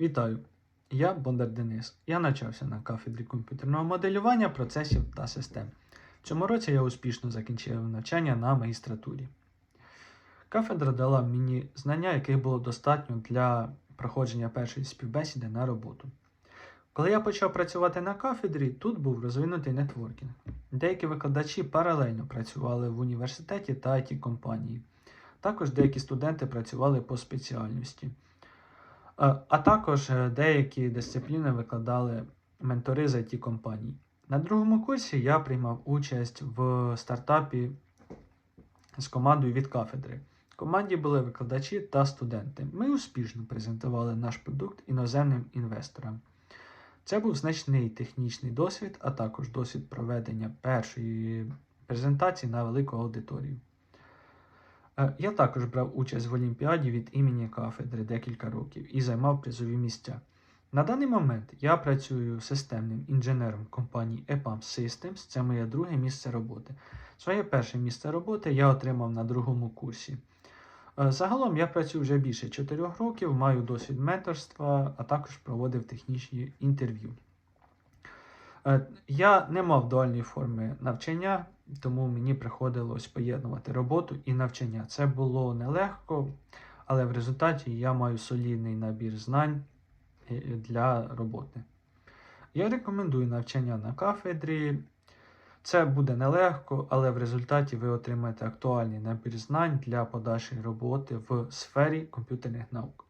Вітаю! Я Бондар Денис. Я навчався на кафедрі комп'ютерного моделювання процесів та систем. В цьому році я успішно закінчив навчання на магістратурі. Кафедра дала мені знання, яких було достатньо для проходження першої співбесіди на роботу. Коли я почав працювати на кафедрі, тут був розвинутий нетворкінг. Деякі викладачі паралельно працювали в університеті та it компанії. Також деякі студенти працювали по спеціальності. А також е, деякі дисципліни викладали ментори з it компаній. На другому курсі я приймав участь в стартапі з командою від кафедри. В команді були викладачі та студенти. Ми успішно презентували наш продукт іноземним інвесторам. Це був значний технічний досвід, а також досвід проведення першої презентації на велику аудиторію. Е, Я також брав участь в Олімпіаді від імені кафедри декілька років і займав призові місця. На даний момент я працюю системним інженером компанії EPAM Systems, це моє друге місце роботи. Своє перше місце роботи я отримав на другому курсі. Е, Загалом я працюю вже більше 4 років, маю досвід менторства, а також проводив технічні інтерв'ю. Е, Я не мав дуальної форми навчання, тому мені приходилось поєднувати роботу і навчання. Це було нелегко, але в результаті я маю солідний набір знань е, для роботи. Я рекомендую навчання на кафедрі. Це буде нелегко, але в результаті ви отримаєте актуальний набір знань для подальшої роботи в сфері комп'ютерних наук.